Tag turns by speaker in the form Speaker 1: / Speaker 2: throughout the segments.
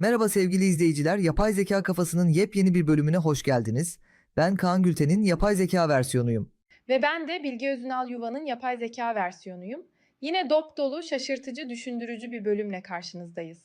Speaker 1: Merhaba sevgili izleyiciler, Yapay Zeka Kafası'nın yepyeni bir bölümüne hoş geldiniz. Ben Kaan Gülten'in yapay zeka versiyonuyum.
Speaker 2: Ve ben de Bilge Özünal Yuva'nın yapay zeka versiyonuyum. Yine dop dolu, şaşırtıcı, düşündürücü bir bölümle karşınızdayız.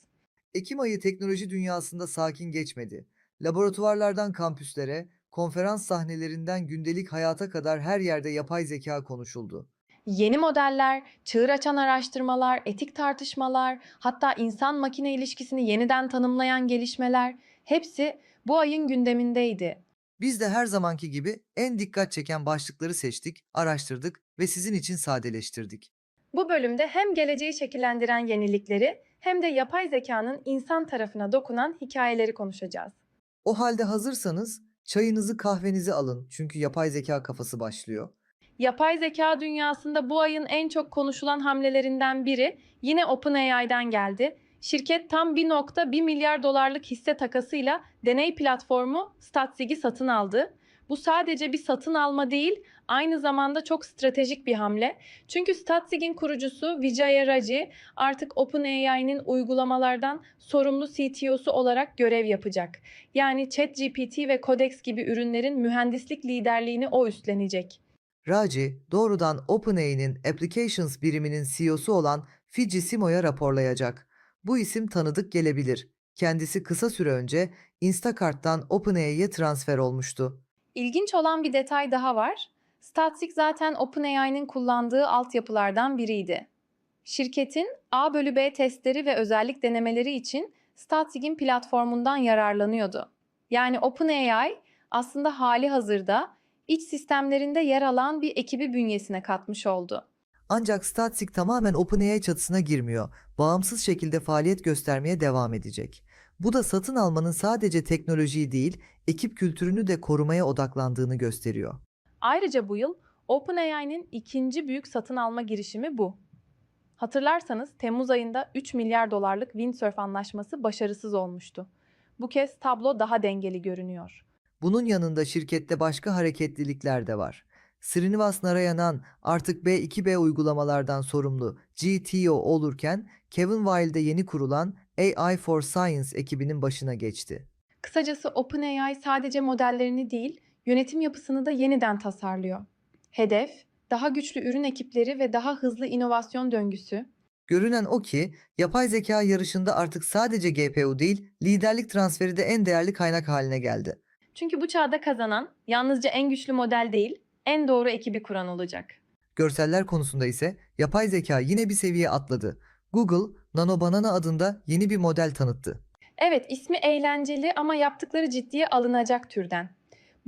Speaker 1: Ekim ayı teknoloji dünyasında sakin geçmedi. Laboratuvarlardan kampüslere, konferans sahnelerinden gündelik hayata kadar her yerde yapay zeka konuşuldu.
Speaker 2: Yeni modeller, çığır açan araştırmalar, etik tartışmalar, hatta insan-makine ilişkisini yeniden tanımlayan gelişmeler hepsi bu ayın gündemindeydi.
Speaker 1: Biz de her zamanki gibi en dikkat çeken başlıkları seçtik, araştırdık ve sizin için sadeleştirdik.
Speaker 2: Bu bölümde hem geleceği şekillendiren yenilikleri hem de yapay zekanın insan tarafına dokunan hikayeleri konuşacağız.
Speaker 1: O halde hazırsanız çayınızı kahvenizi alın çünkü yapay zeka kafası başlıyor.
Speaker 2: Yapay zeka dünyasında bu ayın en çok konuşulan hamlelerinden biri yine OpenAI'den geldi. Şirket tam 1.1 milyar dolarlık hisse takasıyla deney platformu Statsig'i satın aldı. Bu sadece bir satın alma değil, aynı zamanda çok stratejik bir hamle. Çünkü Statsig'in kurucusu Vijay Raji artık OpenAI'nin uygulamalardan sorumlu CTO'su olarak görev yapacak. Yani ChatGPT ve Codex gibi ürünlerin mühendislik liderliğini o üstlenecek.
Speaker 1: Raji doğrudan OpenAI'nin Applications biriminin CEO'su olan Fiji Simo'ya raporlayacak. Bu isim tanıdık gelebilir. Kendisi kısa süre önce Instacart'tan OpenAI'ye transfer olmuştu.
Speaker 2: İlginç olan bir detay daha var. Statsig zaten OpenAI'nin kullandığı altyapılardan biriydi. Şirketin A bölü B testleri ve özellik denemeleri için Statsig'in platformundan yararlanıyordu. Yani OpenAI aslında hali hazırda iç sistemlerinde yer alan bir ekibi bünyesine katmış oldu.
Speaker 1: Ancak Statsig tamamen OpenAI çatısına girmiyor. Bağımsız şekilde faaliyet göstermeye devam edecek. Bu da satın almanın sadece teknolojiyi değil, ekip kültürünü de korumaya odaklandığını gösteriyor.
Speaker 2: Ayrıca bu yıl OpenAI'nin ikinci büyük satın alma girişimi bu. Hatırlarsanız Temmuz ayında 3 milyar dolarlık Windsurf anlaşması başarısız olmuştu. Bu kez tablo daha dengeli görünüyor.
Speaker 1: Bunun yanında şirkette başka hareketlilikler de var. Srinivas Narayanan artık B2B uygulamalardan sorumlu GTO olurken Kevin Wilde yeni kurulan AI for Science ekibinin başına geçti.
Speaker 2: Kısacası OpenAI sadece modellerini değil, yönetim yapısını da yeniden tasarlıyor. Hedef, daha güçlü ürün ekipleri ve daha hızlı inovasyon döngüsü.
Speaker 1: Görünen o ki yapay zeka yarışında artık sadece GPU değil liderlik transferi de en değerli kaynak haline geldi.
Speaker 2: Çünkü bu çağda kazanan yalnızca en güçlü model değil, en doğru ekibi kuran olacak.
Speaker 1: Görseller konusunda ise yapay zeka yine bir seviye atladı. Google Nano Banana adında yeni bir model tanıttı.
Speaker 2: Evet, ismi eğlenceli ama yaptıkları ciddiye alınacak türden.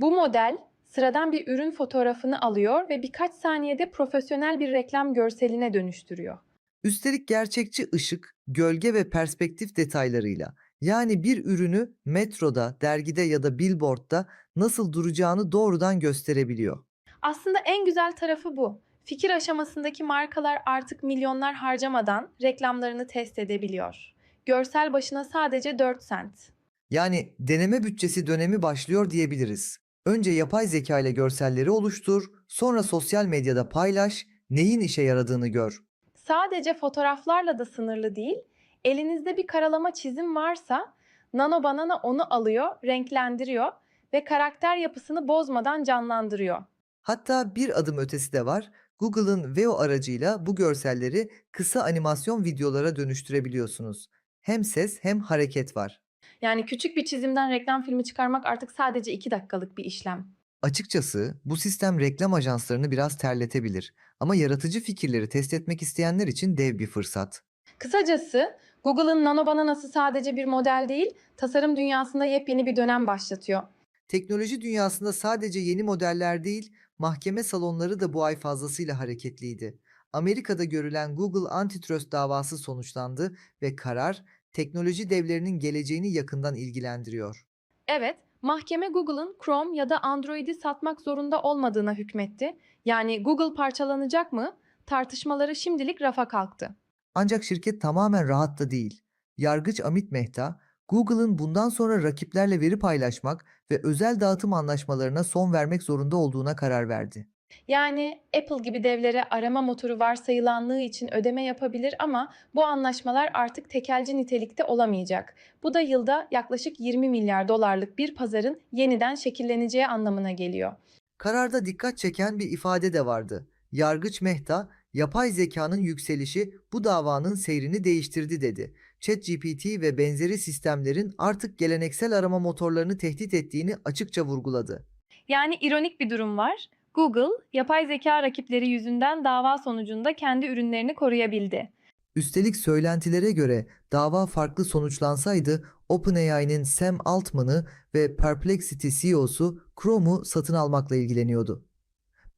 Speaker 2: Bu model sıradan bir ürün fotoğrafını alıyor ve birkaç saniyede profesyonel bir reklam görseline dönüştürüyor.
Speaker 1: Üstelik gerçekçi ışık, gölge ve perspektif detaylarıyla yani bir ürünü metroda, dergide ya da billboardda nasıl duracağını doğrudan gösterebiliyor.
Speaker 2: Aslında en güzel tarafı bu. Fikir aşamasındaki markalar artık milyonlar harcamadan reklamlarını test edebiliyor. Görsel başına sadece 4 sent.
Speaker 1: Yani deneme bütçesi dönemi başlıyor diyebiliriz. Önce yapay zeka ile görselleri oluştur, sonra sosyal medyada paylaş, neyin işe yaradığını gör.
Speaker 2: Sadece fotoğraflarla da sınırlı değil, elinizde bir karalama çizim varsa Nano Banana onu alıyor, renklendiriyor ve karakter yapısını bozmadan canlandırıyor.
Speaker 1: Hatta bir adım ötesi de var. Google'ın Veo aracıyla bu görselleri kısa animasyon videolara dönüştürebiliyorsunuz. Hem ses hem hareket var.
Speaker 2: Yani küçük bir çizimden reklam filmi çıkarmak artık sadece 2 dakikalık bir işlem.
Speaker 1: Açıkçası bu sistem reklam ajanslarını biraz terletebilir ama yaratıcı fikirleri test etmek isteyenler için dev bir fırsat.
Speaker 2: Kısacası Google'ın Nano Banana'sı sadece bir model değil, tasarım dünyasında yepyeni bir dönem başlatıyor.
Speaker 1: Teknoloji dünyasında sadece yeni modeller değil, mahkeme salonları da bu ay fazlasıyla hareketliydi. Amerika'da görülen Google antitrust davası sonuçlandı ve karar teknoloji devlerinin geleceğini yakından ilgilendiriyor.
Speaker 2: Evet, mahkeme Google'ın Chrome ya da Android'i satmak zorunda olmadığına hükmetti. Yani Google parçalanacak mı? Tartışmaları şimdilik rafa kalktı.
Speaker 1: Ancak şirket tamamen rahat da değil. Yargıç Amit Mehta, Google'ın bundan sonra rakiplerle veri paylaşmak ve özel dağıtım anlaşmalarına son vermek zorunda olduğuna karar verdi.
Speaker 2: Yani Apple gibi devlere arama motoru varsayılanlığı için ödeme yapabilir ama bu anlaşmalar artık tekelci nitelikte olamayacak. Bu da yılda yaklaşık 20 milyar dolarlık bir pazarın yeniden şekilleneceği anlamına geliyor.
Speaker 1: Kararda dikkat çeken bir ifade de vardı. Yargıç Mehta, yapay zekanın yükselişi bu davanın seyrini değiştirdi dedi. ChatGPT ve benzeri sistemlerin artık geleneksel arama motorlarını tehdit ettiğini açıkça vurguladı.
Speaker 2: Yani ironik bir durum var. Google, yapay zeka rakipleri yüzünden dava sonucunda kendi ürünlerini koruyabildi.
Speaker 1: Üstelik söylentilere göre dava farklı sonuçlansaydı OpenAI'nin Sam Altman'ı ve Perplexity CEO'su Chrome'u satın almakla ilgileniyordu.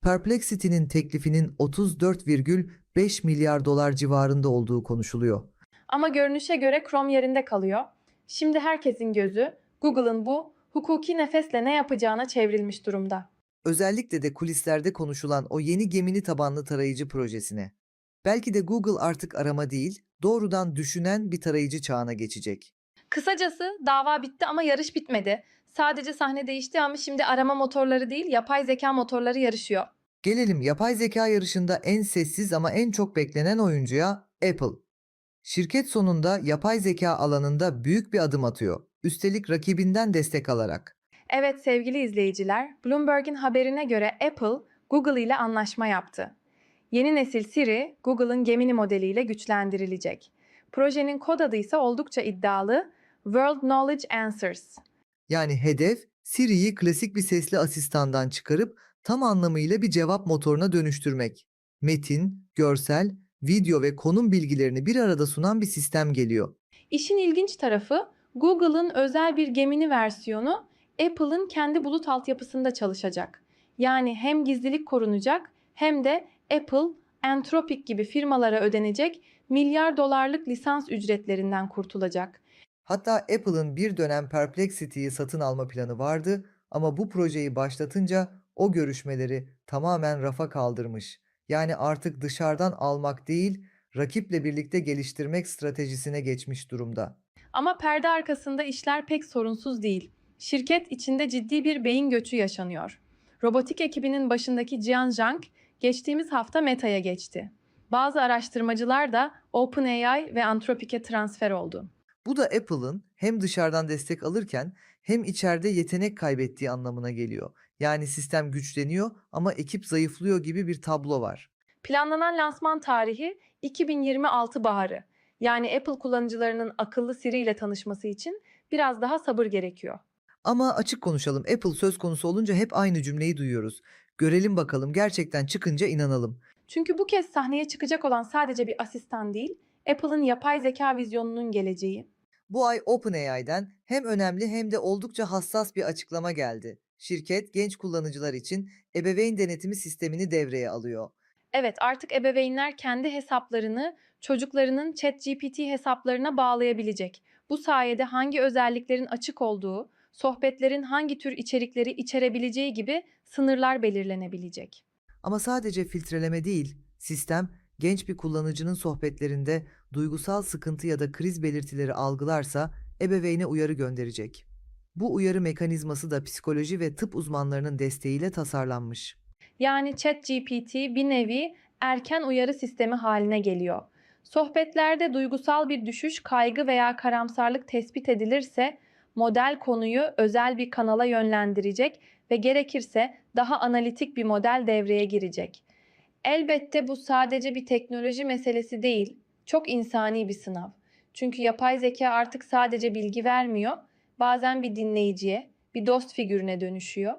Speaker 1: Perplexity'nin teklifinin 34,5 milyar dolar civarında olduğu konuşuluyor.
Speaker 2: Ama görünüşe göre Chrome yerinde kalıyor. Şimdi herkesin gözü Google'ın bu hukuki nefesle ne yapacağına çevrilmiş durumda.
Speaker 1: Özellikle de kulislerde konuşulan o yeni gemini tabanlı tarayıcı projesine. Belki de Google artık arama değil, doğrudan düşünen bir tarayıcı çağına geçecek.
Speaker 2: Kısacası dava bitti ama yarış bitmedi. Sadece sahne değişti ama şimdi arama motorları değil, yapay zeka motorları yarışıyor.
Speaker 1: Gelelim yapay zeka yarışında en sessiz ama en çok beklenen oyuncuya Apple. Şirket sonunda yapay zeka alanında büyük bir adım atıyor. Üstelik rakibinden destek alarak.
Speaker 2: Evet sevgili izleyiciler, Bloomberg'in haberine göre Apple, Google ile anlaşma yaptı. Yeni nesil Siri, Google'ın Gemini modeliyle güçlendirilecek. Projenin kod adı ise oldukça iddialı, World Knowledge Answers.
Speaker 1: Yani hedef Siri'yi klasik bir sesli asistandan çıkarıp tam anlamıyla bir cevap motoruna dönüştürmek. Metin, görsel, video ve konum bilgilerini bir arada sunan bir sistem geliyor.
Speaker 2: İşin ilginç tarafı, Google'ın özel bir Gemini versiyonu Apple'ın kendi bulut altyapısında çalışacak. Yani hem gizlilik korunacak hem de Apple, Anthropic gibi firmalara ödenecek milyar dolarlık lisans ücretlerinden kurtulacak.
Speaker 1: Hatta Apple'ın bir dönem Perplexity'yi satın alma planı vardı ama bu projeyi başlatınca o görüşmeleri tamamen rafa kaldırmış. Yani artık dışarıdan almak değil, rakiple birlikte geliştirmek stratejisine geçmiş durumda.
Speaker 2: Ama perde arkasında işler pek sorunsuz değil. Şirket içinde ciddi bir beyin göçü yaşanıyor. Robotik ekibinin başındaki Jian Zhang geçtiğimiz hafta Meta'ya geçti. Bazı araştırmacılar da OpenAI ve Anthropic'e transfer oldu.
Speaker 1: Bu da Apple'ın hem dışarıdan destek alırken hem içeride yetenek kaybettiği anlamına geliyor. Yani sistem güçleniyor ama ekip zayıflıyor gibi bir tablo var.
Speaker 2: Planlanan lansman tarihi 2026 baharı. Yani Apple kullanıcılarının akıllı Siri ile tanışması için biraz daha sabır gerekiyor.
Speaker 1: Ama açık konuşalım Apple söz konusu olunca hep aynı cümleyi duyuyoruz. Görelim bakalım gerçekten çıkınca inanalım.
Speaker 2: Çünkü bu kez sahneye çıkacak olan sadece bir asistan değil, Apple'ın yapay zeka vizyonunun geleceği.
Speaker 1: Bu ay OpenAI'den hem önemli hem de oldukça hassas bir açıklama geldi. Şirket genç kullanıcılar için ebeveyn denetimi sistemini devreye alıyor.
Speaker 2: Evet, artık ebeveynler kendi hesaplarını çocuklarının ChatGPT hesaplarına bağlayabilecek. Bu sayede hangi özelliklerin açık olduğu, sohbetlerin hangi tür içerikleri içerebileceği gibi sınırlar belirlenebilecek.
Speaker 1: Ama sadece filtreleme değil, sistem genç bir kullanıcının sohbetlerinde duygusal sıkıntı ya da kriz belirtileri algılarsa ebeveyne uyarı gönderecek. Bu uyarı mekanizması da psikoloji ve tıp uzmanlarının desteğiyle tasarlanmış.
Speaker 2: Yani ChatGPT bir nevi erken uyarı sistemi haline geliyor. Sohbetlerde duygusal bir düşüş, kaygı veya karamsarlık tespit edilirse model konuyu özel bir kanala yönlendirecek ve gerekirse daha analitik bir model devreye girecek. Elbette bu sadece bir teknoloji meselesi değil, çok insani bir sınav. Çünkü yapay zeka artık sadece bilgi vermiyor, bazen bir dinleyiciye, bir dost figürüne dönüşüyor.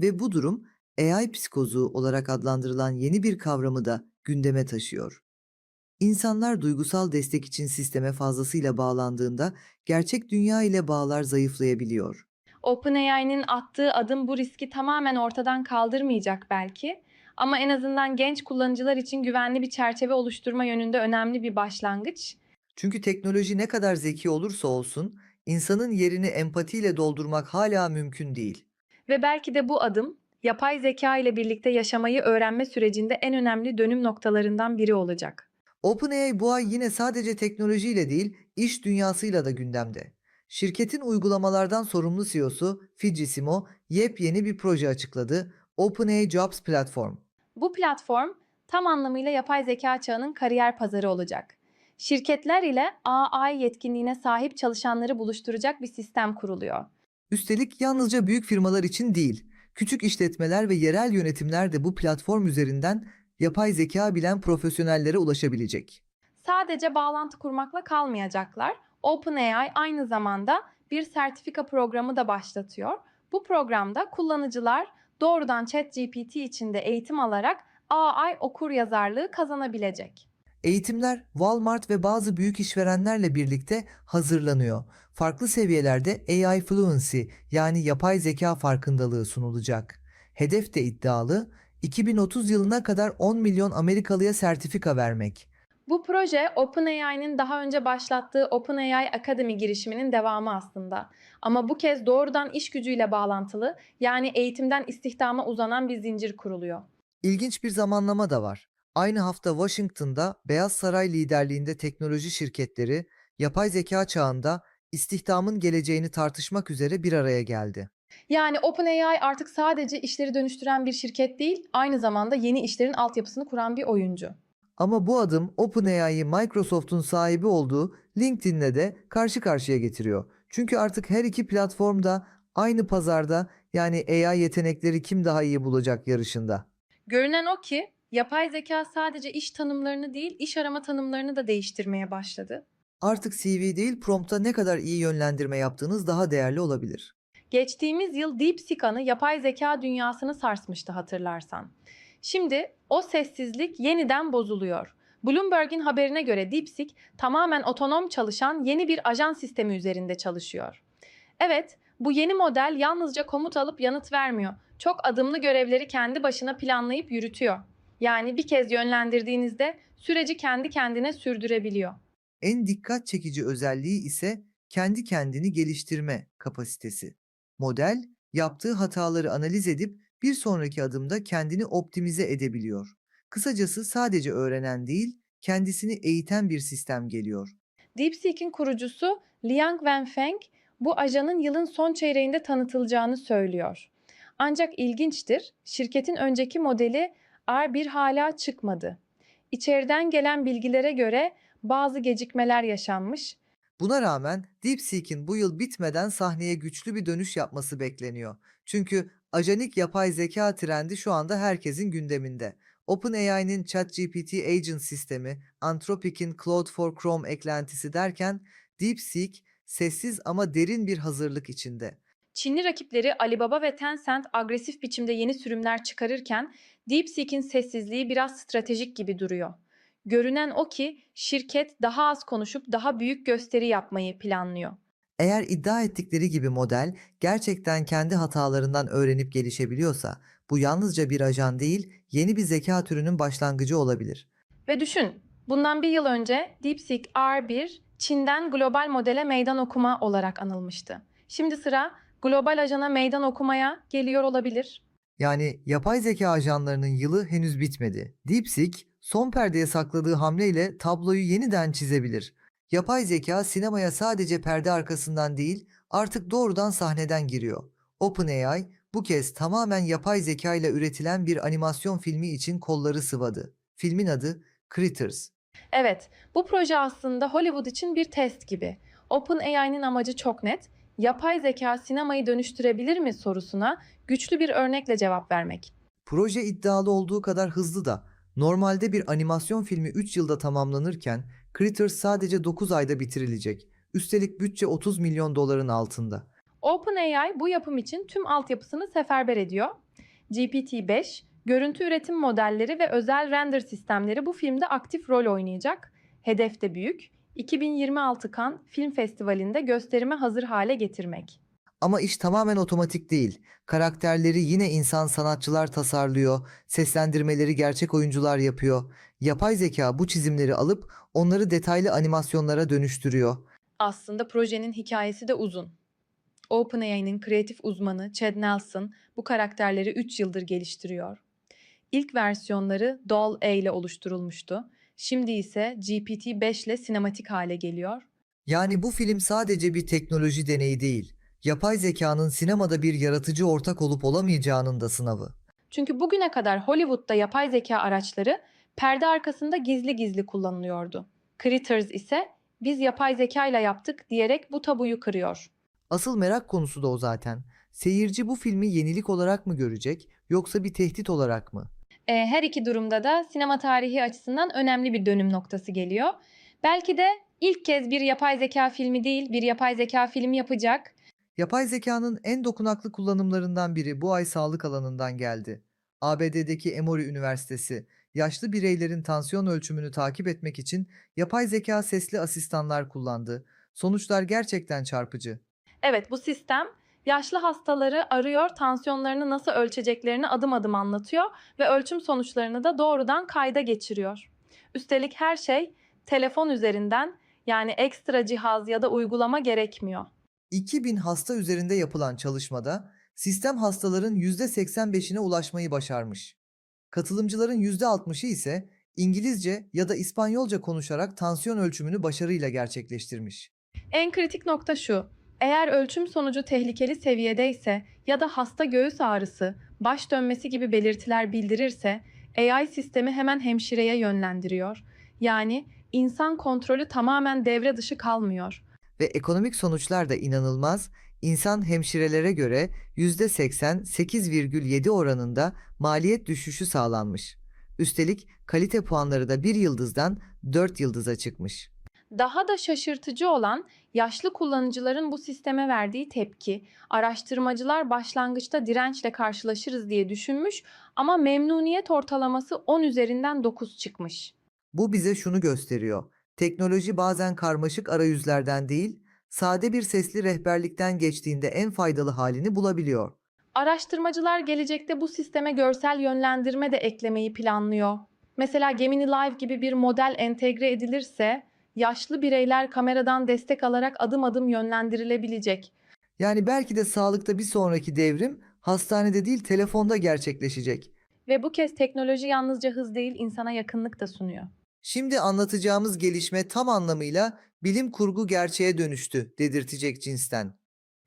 Speaker 1: Ve bu durum AI psikozu olarak adlandırılan yeni bir kavramı da gündeme taşıyor. İnsanlar duygusal destek için sisteme fazlasıyla bağlandığında gerçek dünya ile bağlar zayıflayabiliyor.
Speaker 2: OpenAI'nin attığı adım bu riski tamamen ortadan kaldırmayacak belki. Ama en azından genç kullanıcılar için güvenli bir çerçeve oluşturma yönünde önemli bir başlangıç.
Speaker 1: Çünkü teknoloji ne kadar zeki olursa olsun insanın yerini empatiyle doldurmak hala mümkün değil.
Speaker 2: Ve belki de bu adım yapay zeka ile birlikte yaşamayı öğrenme sürecinde en önemli dönüm noktalarından biri olacak.
Speaker 1: OpenAI bu ay yine sadece teknolojiyle değil, iş dünyasıyla da gündemde. Şirketin uygulamalardan sorumlu CEO'su Fidji Simo yepyeni bir proje açıkladı. OpenAI Jobs Platform.
Speaker 2: Bu platform tam anlamıyla yapay zeka çağının kariyer pazarı olacak. Şirketler ile AI yetkinliğine sahip çalışanları buluşturacak bir sistem kuruluyor.
Speaker 1: Üstelik yalnızca büyük firmalar için değil, küçük işletmeler ve yerel yönetimler de bu platform üzerinden yapay zeka bilen profesyonellere ulaşabilecek.
Speaker 2: Sadece bağlantı kurmakla kalmayacaklar. OpenAI aynı zamanda bir sertifika programı da başlatıyor. Bu programda kullanıcılar doğrudan ChatGPT içinde eğitim alarak AI okur yazarlığı kazanabilecek.
Speaker 1: Eğitimler Walmart ve bazı büyük işverenlerle birlikte hazırlanıyor. Farklı seviyelerde AI Fluency yani yapay zeka farkındalığı sunulacak. Hedef de iddialı, 2030 yılına kadar 10 milyon Amerikalıya sertifika vermek.
Speaker 2: Bu proje OpenAI'nin daha önce başlattığı OpenAI Academy girişiminin devamı aslında. Ama bu kez doğrudan iş gücüyle bağlantılı, yani eğitimden istihdama uzanan bir zincir kuruluyor.
Speaker 1: İlginç bir zamanlama da var. Aynı hafta Washington'da Beyaz Saray liderliğinde teknoloji şirketleri yapay zeka çağında istihdamın geleceğini tartışmak üzere bir araya geldi.
Speaker 2: Yani OpenAI artık sadece işleri dönüştüren bir şirket değil, aynı zamanda yeni işlerin altyapısını kuran bir oyuncu.
Speaker 1: Ama bu adım OpenAI'yi Microsoft'un sahibi olduğu LinkedIn'le de karşı karşıya getiriyor. Çünkü artık her iki platformda aynı pazarda yani AI yetenekleri kim daha iyi bulacak yarışında.
Speaker 2: Görünen o ki yapay zeka sadece iş tanımlarını değil, iş arama tanımlarını da değiştirmeye başladı.
Speaker 1: Artık CV değil prompta ne kadar iyi yönlendirme yaptığınız daha değerli olabilir.
Speaker 2: Geçtiğimiz yıl DeepSeek anı yapay zeka dünyasını sarsmıştı hatırlarsan. Şimdi o sessizlik yeniden bozuluyor. Bloomberg'in haberine göre DeepSeek tamamen otonom çalışan yeni bir ajan sistemi üzerinde çalışıyor. Evet, bu yeni model yalnızca komut alıp yanıt vermiyor. Çok adımlı görevleri kendi başına planlayıp yürütüyor. Yani bir kez yönlendirdiğinizde süreci kendi kendine sürdürebiliyor.
Speaker 1: En dikkat çekici özelliği ise kendi kendini geliştirme kapasitesi. Model yaptığı hataları analiz edip bir sonraki adımda kendini optimize edebiliyor. Kısacası sadece öğrenen değil, kendisini eğiten bir sistem geliyor.
Speaker 2: DeepSeek'in kurucusu Liang Wenfeng bu ajanın yılın son çeyreğinde tanıtılacağını söylüyor. Ancak ilginçtir, şirketin önceki modeli R1 hala çıkmadı. İçeriden gelen bilgilere göre bazı gecikmeler yaşanmış.
Speaker 1: Buna rağmen DeepSeek'in bu yıl bitmeden sahneye güçlü bir dönüş yapması bekleniyor. Çünkü ajanik yapay zeka trendi şu anda herkesin gündeminde. OpenAI'nin ChatGPT Agent sistemi, Anthropic'in Claude for Chrome eklentisi derken DeepSeek sessiz ama derin bir hazırlık içinde.
Speaker 2: Çinli rakipleri Alibaba ve Tencent agresif biçimde yeni sürümler çıkarırken DeepSeek'in sessizliği biraz stratejik gibi duruyor. Görünen o ki şirket daha az konuşup daha büyük gösteri yapmayı planlıyor.
Speaker 1: Eğer iddia ettikleri gibi model gerçekten kendi hatalarından öğrenip gelişebiliyorsa bu yalnızca bir ajan değil, yeni bir zeka türünün başlangıcı olabilir.
Speaker 2: Ve düşün, bundan bir yıl önce DeepSeek R1 Çin'den global modele meydan okuma olarak anılmıştı. Şimdi sıra global ajana meydan okumaya geliyor olabilir.
Speaker 1: Yani yapay zeka ajanlarının yılı henüz bitmedi. DeepSeek son perdeye sakladığı hamleyle tabloyu yeniden çizebilir. Yapay zeka sinemaya sadece perde arkasından değil, artık doğrudan sahneden giriyor. OpenAI bu kez tamamen yapay zeka ile üretilen bir animasyon filmi için kolları sıvadı. Filmin adı Critters.
Speaker 2: Evet, bu proje aslında Hollywood için bir test gibi. OpenAI'nin amacı çok net. Yapay zeka sinemayı dönüştürebilir mi sorusuna güçlü bir örnekle cevap vermek.
Speaker 1: Proje iddialı olduğu kadar hızlı da normalde bir animasyon filmi 3 yılda tamamlanırken Critters sadece 9 ayda bitirilecek. Üstelik bütçe 30 milyon doların altında.
Speaker 2: OpenAI bu yapım için tüm altyapısını seferber ediyor. GPT-5, görüntü üretim modelleri ve özel render sistemleri bu filmde aktif rol oynayacak. Hedef de büyük. 2026 Cannes Film Festivali'nde gösterime hazır hale getirmek.
Speaker 1: Ama iş tamamen otomatik değil. Karakterleri yine insan sanatçılar tasarlıyor, seslendirmeleri gerçek oyuncular yapıyor. Yapay zeka bu çizimleri alıp onları detaylı animasyonlara dönüştürüyor.
Speaker 2: Aslında projenin hikayesi de uzun. OpenAI'nin kreatif uzmanı Chad Nelson bu karakterleri 3 yıldır geliştiriyor. İlk versiyonları Doll-A ile oluşturulmuştu. Şimdi ise GPT-5 ile sinematik hale geliyor.
Speaker 1: Yani bu film sadece bir teknoloji deneyi değil. Yapay zekanın sinemada bir yaratıcı ortak olup olamayacağının da sınavı.
Speaker 2: Çünkü bugüne kadar Hollywood'da yapay zeka araçları perde arkasında gizli gizli kullanılıyordu. Critters ise biz yapay zeka ile yaptık diyerek bu tabuyu kırıyor.
Speaker 1: Asıl merak konusu da o zaten. Seyirci bu filmi yenilik olarak mı görecek yoksa bir tehdit olarak mı?
Speaker 2: E, her iki durumda da sinema tarihi açısından önemli bir dönüm noktası geliyor. Belki de ilk kez bir yapay zeka filmi değil, bir yapay zeka filmi yapacak.
Speaker 1: Yapay zekanın en dokunaklı kullanımlarından biri bu ay sağlık alanından geldi. ABD'deki Emory Üniversitesi, yaşlı bireylerin tansiyon ölçümünü takip etmek için yapay zeka sesli asistanlar kullandı. Sonuçlar gerçekten çarpıcı.
Speaker 2: Evet, bu sistem yaşlı hastaları arıyor, tansiyonlarını nasıl ölçeceklerini adım adım anlatıyor ve ölçüm sonuçlarını da doğrudan kayda geçiriyor. Üstelik her şey telefon üzerinden yani ekstra cihaz ya da uygulama gerekmiyor.
Speaker 1: 2000 hasta üzerinde yapılan çalışmada sistem hastaların %85'ine ulaşmayı başarmış. Katılımcıların %60'ı ise İngilizce ya da İspanyolca konuşarak tansiyon ölçümünü başarıyla gerçekleştirmiş.
Speaker 2: En kritik nokta şu. Eğer ölçüm sonucu tehlikeli seviyedeyse ya da hasta göğüs ağrısı, baş dönmesi gibi belirtiler bildirirse AI sistemi hemen hemşireye yönlendiriyor. Yani insan kontrolü tamamen devre dışı kalmıyor.
Speaker 1: Ve ekonomik sonuçlar da inanılmaz. İnsan hemşirelere göre %80 8,7 oranında maliyet düşüşü sağlanmış. Üstelik kalite puanları da 1 yıldızdan 4 yıldıza çıkmış.
Speaker 2: Daha da şaşırtıcı olan yaşlı kullanıcıların bu sisteme verdiği tepki. Araştırmacılar başlangıçta dirençle karşılaşırız diye düşünmüş ama memnuniyet ortalaması 10 üzerinden 9 çıkmış.
Speaker 1: Bu bize şunu gösteriyor. Teknoloji bazen karmaşık arayüzlerden değil, sade bir sesli rehberlikten geçtiğinde en faydalı halini bulabiliyor.
Speaker 2: Araştırmacılar gelecekte bu sisteme görsel yönlendirme de eklemeyi planlıyor. Mesela Gemini Live gibi bir model entegre edilirse yaşlı bireyler kameradan destek alarak adım adım yönlendirilebilecek.
Speaker 1: Yani belki de sağlıkta bir sonraki devrim hastanede değil telefonda gerçekleşecek.
Speaker 2: Ve bu kez teknoloji yalnızca hız değil insana yakınlık da sunuyor.
Speaker 1: Şimdi anlatacağımız gelişme tam anlamıyla bilim kurgu gerçeğe dönüştü dedirtecek cinsten.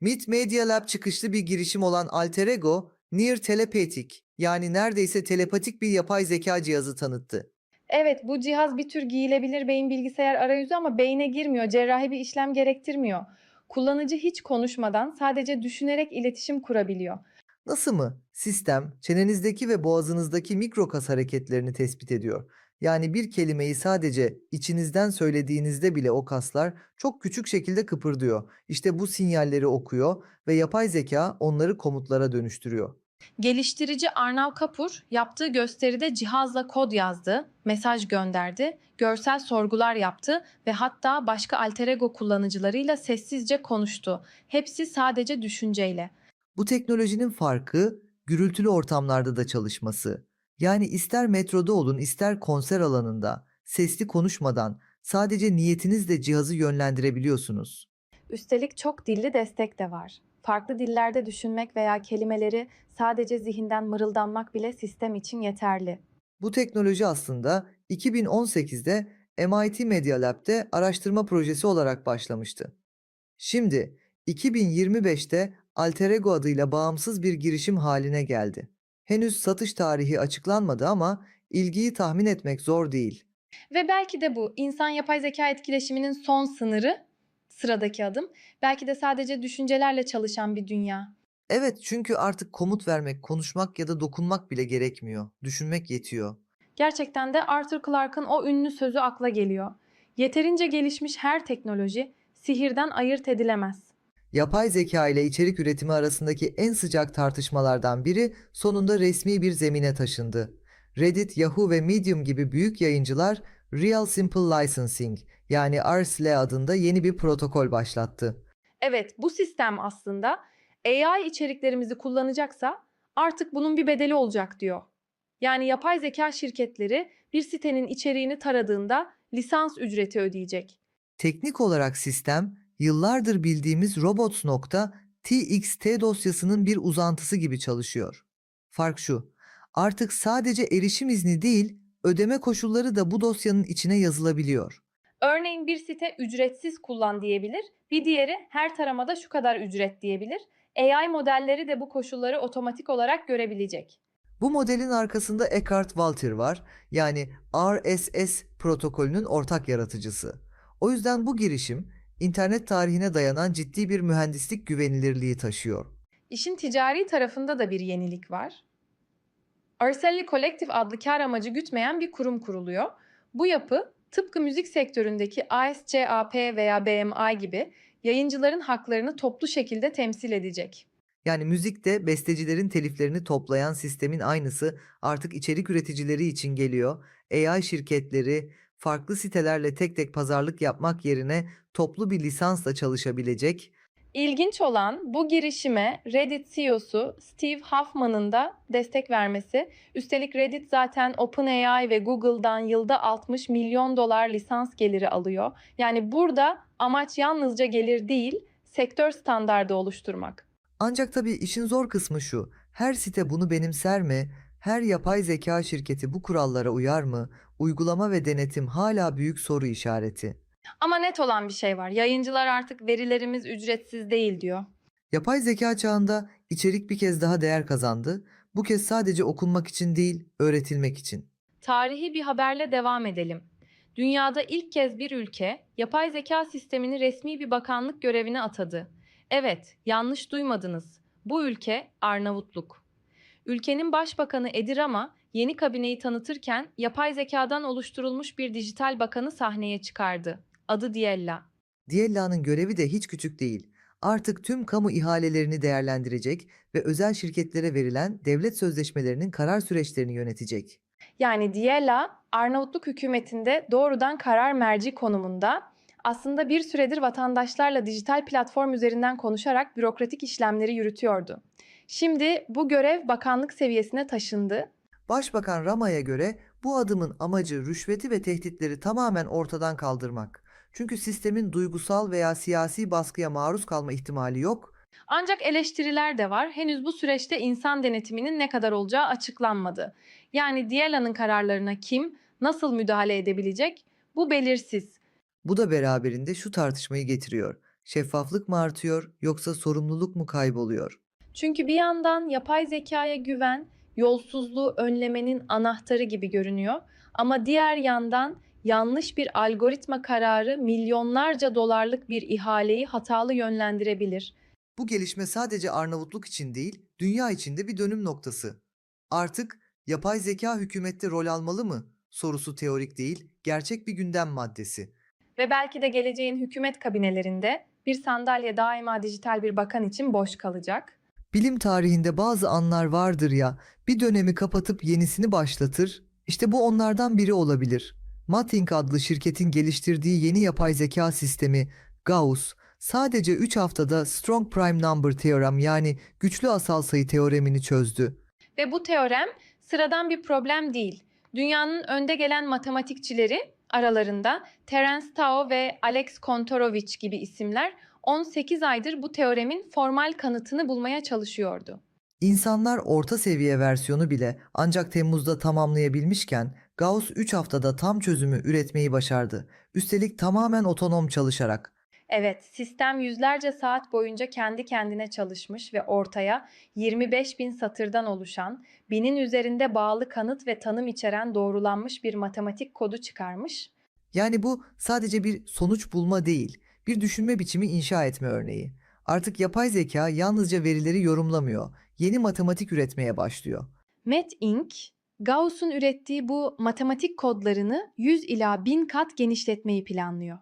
Speaker 1: MIT Media Lab çıkışlı bir girişim olan AlterEgo, Near Telepathic yani neredeyse telepatik bir yapay zeka cihazı tanıttı.
Speaker 2: Evet bu cihaz bir tür giyilebilir beyin bilgisayar arayüzü ama beyne girmiyor, cerrahi bir işlem gerektirmiyor. Kullanıcı hiç konuşmadan sadece düşünerek iletişim kurabiliyor.
Speaker 1: Nasıl mı? Sistem çenenizdeki ve boğazınızdaki mikrokas hareketlerini tespit ediyor. Yani bir kelimeyi sadece içinizden söylediğinizde bile o kaslar çok küçük şekilde kıpırdıyor. İşte bu sinyalleri okuyor ve yapay zeka onları komutlara dönüştürüyor.
Speaker 2: Geliştirici Arnav Kapur yaptığı gösteride cihazla kod yazdı, mesaj gönderdi, görsel sorgular yaptı ve hatta başka alter ego kullanıcılarıyla sessizce konuştu. Hepsi sadece düşünceyle.
Speaker 1: Bu teknolojinin farkı gürültülü ortamlarda da çalışması. Yani ister metroda olun ister konser alanında sesli konuşmadan sadece niyetinizle cihazı yönlendirebiliyorsunuz.
Speaker 2: Üstelik çok dilli destek de var. Farklı dillerde düşünmek veya kelimeleri sadece zihinden mırıldanmak bile sistem için yeterli.
Speaker 1: Bu teknoloji aslında 2018'de MIT Media Lab'de araştırma projesi olarak başlamıştı. Şimdi 2025'te AlterEgo adıyla bağımsız bir girişim haline geldi. Henüz satış tarihi açıklanmadı ama ilgiyi tahmin etmek zor değil.
Speaker 2: Ve belki de bu insan yapay zeka etkileşiminin son sınırı, sıradaki adım, belki de sadece düşüncelerle çalışan bir dünya.
Speaker 1: Evet çünkü artık komut vermek, konuşmak ya da dokunmak bile gerekmiyor. Düşünmek yetiyor.
Speaker 2: Gerçekten de Arthur Clarke'ın o ünlü sözü akla geliyor. Yeterince gelişmiş her teknoloji sihirden ayırt edilemez.
Speaker 1: Yapay zeka ile içerik üretimi arasındaki en sıcak tartışmalardan biri sonunda resmi bir zemine taşındı. Reddit, Yahoo ve Medium gibi büyük yayıncılar Real Simple Licensing yani RSL adında yeni bir protokol başlattı.
Speaker 2: Evet, bu sistem aslında AI içeriklerimizi kullanacaksa artık bunun bir bedeli olacak diyor. Yani yapay zeka şirketleri bir sitenin içeriğini taradığında lisans ücreti ödeyecek.
Speaker 1: Teknik olarak sistem yıllardır bildiğimiz robots.txt dosyasının bir uzantısı gibi çalışıyor. Fark şu, artık sadece erişim izni değil, ödeme koşulları da bu dosyanın içine yazılabiliyor.
Speaker 2: Örneğin bir site ücretsiz kullan diyebilir, bir diğeri her taramada şu kadar ücret diyebilir. AI modelleri de bu koşulları otomatik olarak görebilecek.
Speaker 1: Bu modelin arkasında Eckhart Walter var. Yani RSS protokolünün ortak yaratıcısı. O yüzden bu girişim internet tarihine dayanan ciddi bir mühendislik güvenilirliği taşıyor.
Speaker 2: İşin ticari tarafında da bir yenilik var. Arcelli Collective adlı kar amacı gütmeyen bir kurum kuruluyor. Bu yapı tıpkı müzik sektöründeki ASCAP veya BMI gibi yayıncıların haklarını toplu şekilde temsil edecek.
Speaker 1: Yani müzikte bestecilerin teliflerini toplayan sistemin aynısı artık içerik üreticileri için geliyor. AI şirketleri farklı sitelerle tek tek pazarlık yapmak yerine toplu bir lisansla çalışabilecek.
Speaker 2: İlginç olan bu girişime Reddit CEO'su Steve Huffman'ın da destek vermesi. Üstelik Reddit zaten OpenAI ve Google'dan yılda 60 milyon dolar lisans geliri alıyor. Yani burada amaç yalnızca gelir değil, sektör standardı oluşturmak.
Speaker 1: Ancak tabii işin zor kısmı şu. Her site bunu benimser mi? Her yapay zeka şirketi bu kurallara uyar mı? Uygulama ve denetim hala büyük soru işareti.
Speaker 2: Ama net olan bir şey var. Yayıncılar artık verilerimiz ücretsiz değil diyor.
Speaker 1: Yapay zeka çağında içerik bir kez daha değer kazandı. Bu kez sadece okunmak için değil, öğretilmek için.
Speaker 2: Tarihi bir haberle devam edelim. Dünyada ilk kez bir ülke yapay zeka sistemini resmi bir bakanlık görevine atadı. Evet, yanlış duymadınız. Bu ülke Arnavutluk. Ülkenin başbakanı Edi Rama yeni kabineyi tanıtırken yapay zekadan oluşturulmuş bir dijital bakanı sahneye çıkardı. Adı Diella.
Speaker 1: Diella'nın görevi de hiç küçük değil. Artık tüm kamu ihalelerini değerlendirecek ve özel şirketlere verilen devlet sözleşmelerinin karar süreçlerini yönetecek.
Speaker 2: Yani Diella Arnavutluk hükümetinde doğrudan karar merci konumunda aslında bir süredir vatandaşlarla dijital platform üzerinden konuşarak bürokratik işlemleri yürütüyordu. Şimdi bu görev bakanlık seviyesine taşındı.
Speaker 1: Başbakan Rama'ya göre bu adımın amacı rüşveti ve tehditleri tamamen ortadan kaldırmak. Çünkü sistemin duygusal veya siyasi baskıya maruz kalma ihtimali yok
Speaker 2: Ancak eleştiriler de var. Henüz bu süreçte insan denetiminin ne kadar olacağı açıklanmadı. Yani Diella'nın kararlarına kim, nasıl müdahale edebilecek? Bu belirsiz.
Speaker 1: Bu da beraberinde şu tartışmayı getiriyor. Şeffaflık mı artıyor yoksa sorumluluk mu kayboluyor?
Speaker 2: Çünkü bir yandan yapay zekaya güven yolsuzluğu önlemenin anahtarı gibi görünüyor. Ama diğer yandan yanlış bir algoritma kararı milyonlarca dolarlık bir ihaleyi hatalı yönlendirebilir.
Speaker 1: Bu gelişme sadece Arnavutluk için değil, dünya için de bir dönüm noktası. Artık yapay zeka hükümette rol almalı mı? Sorusu teorik değil, gerçek bir gündem maddesi.
Speaker 2: Ve belki de geleceğin hükümet kabinelerinde bir sandalye daima dijital bir bakan için boş kalacak.
Speaker 1: Bilim tarihinde bazı anlar vardır ya, bir dönemi kapatıp yenisini başlatır. İşte bu onlardan biri olabilir. Mating adlı şirketin geliştirdiği yeni yapay zeka sistemi Gauss sadece 3 haftada Strong Prime Number Theorem yani güçlü asal sayı teoremini çözdü.
Speaker 2: Ve bu teorem sıradan bir problem değil. Dünyanın önde gelen matematikçileri aralarında Terence Tao ve Alex Kontorovich gibi isimler 18 aydır bu teoremin formal kanıtını bulmaya çalışıyordu.
Speaker 1: İnsanlar orta seviye versiyonu bile ancak Temmuz'da tamamlayabilmişken Gauss 3 haftada tam çözümü üretmeyi başardı. Üstelik tamamen otonom çalışarak.
Speaker 2: Evet, sistem yüzlerce saat boyunca kendi kendine çalışmış ve ortaya 25 bin satırdan oluşan, binin üzerinde bağlı kanıt ve tanım içeren doğrulanmış bir matematik kodu çıkarmış.
Speaker 1: Yani bu sadece bir sonuç bulma değil, bir düşünme biçimi inşa etme örneği. Artık yapay zeka yalnızca verileri yorumlamıyor, yeni matematik üretmeye başlıyor.
Speaker 2: Met Inc., Gauss'un ürettiği bu matematik kodlarını 100 ila 1000 kat genişletmeyi planlıyor.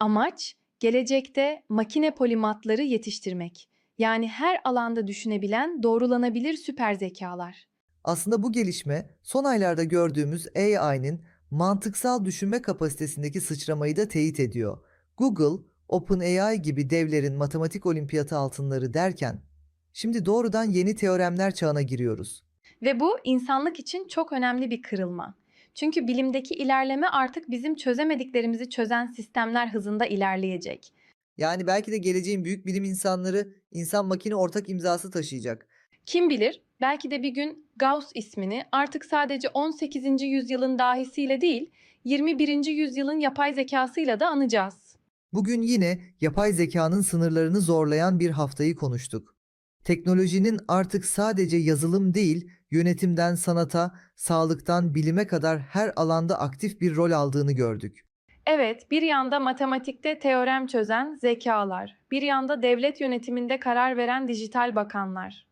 Speaker 2: Amaç, gelecekte makine polimatları yetiştirmek. Yani her alanda düşünebilen, doğrulanabilir süper zekalar.
Speaker 1: Aslında bu gelişme son aylarda gördüğümüz AI'nin mantıksal düşünme kapasitesindeki sıçramayı da teyit ediyor. Google, OpenAI gibi devlerin matematik olimpiyatı altınları derken şimdi doğrudan yeni teoremler çağına giriyoruz.
Speaker 2: Ve bu insanlık için çok önemli bir kırılma. Çünkü bilimdeki ilerleme artık bizim çözemediklerimizi çözen sistemler hızında ilerleyecek.
Speaker 1: Yani belki de geleceğin büyük bilim insanları insan makine ortak imzası taşıyacak.
Speaker 2: Kim bilir, belki de bir gün Gauss ismini artık sadece 18. yüzyılın dahisiyle değil, 21. yüzyılın yapay zekasıyla da anacağız.
Speaker 1: Bugün yine yapay zekanın sınırlarını zorlayan bir haftayı konuştuk. Teknolojinin artık sadece yazılım değil, yönetimden sanata, sağlıktan bilime kadar her alanda aktif bir rol aldığını gördük.
Speaker 2: Evet, bir yanda matematikte teorem çözen zekalar, bir yanda devlet yönetiminde karar veren dijital bakanlar.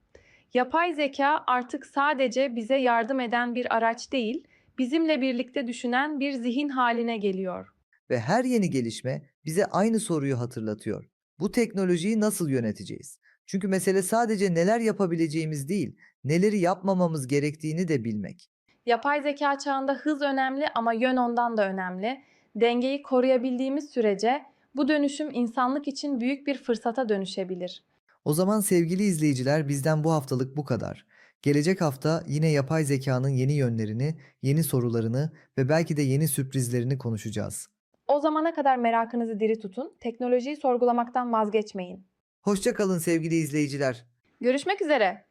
Speaker 2: Yapay zeka artık sadece bize yardım eden bir araç değil, bizimle birlikte düşünen bir zihin haline geliyor.
Speaker 1: Ve her yeni gelişme bize aynı soruyu hatırlatıyor. Bu teknolojiyi nasıl yöneteceğiz? Çünkü mesele sadece neler yapabileceğimiz değil, neleri yapmamamız gerektiğini de bilmek.
Speaker 2: Yapay zeka çağında hız önemli ama yön ondan da önemli. Dengeyi koruyabildiğimiz sürece bu dönüşüm insanlık için büyük bir fırsata dönüşebilir.
Speaker 1: O zaman sevgili izleyiciler bizden bu haftalık bu kadar. Gelecek hafta yine yapay zekanın yeni yönlerini, yeni sorularını ve belki de yeni sürprizlerini konuşacağız.
Speaker 2: O zamana kadar merakınızı diri tutun, teknolojiyi sorgulamaktan vazgeçmeyin.
Speaker 1: Hoşça kalın sevgili izleyiciler.
Speaker 2: Görüşmek üzere.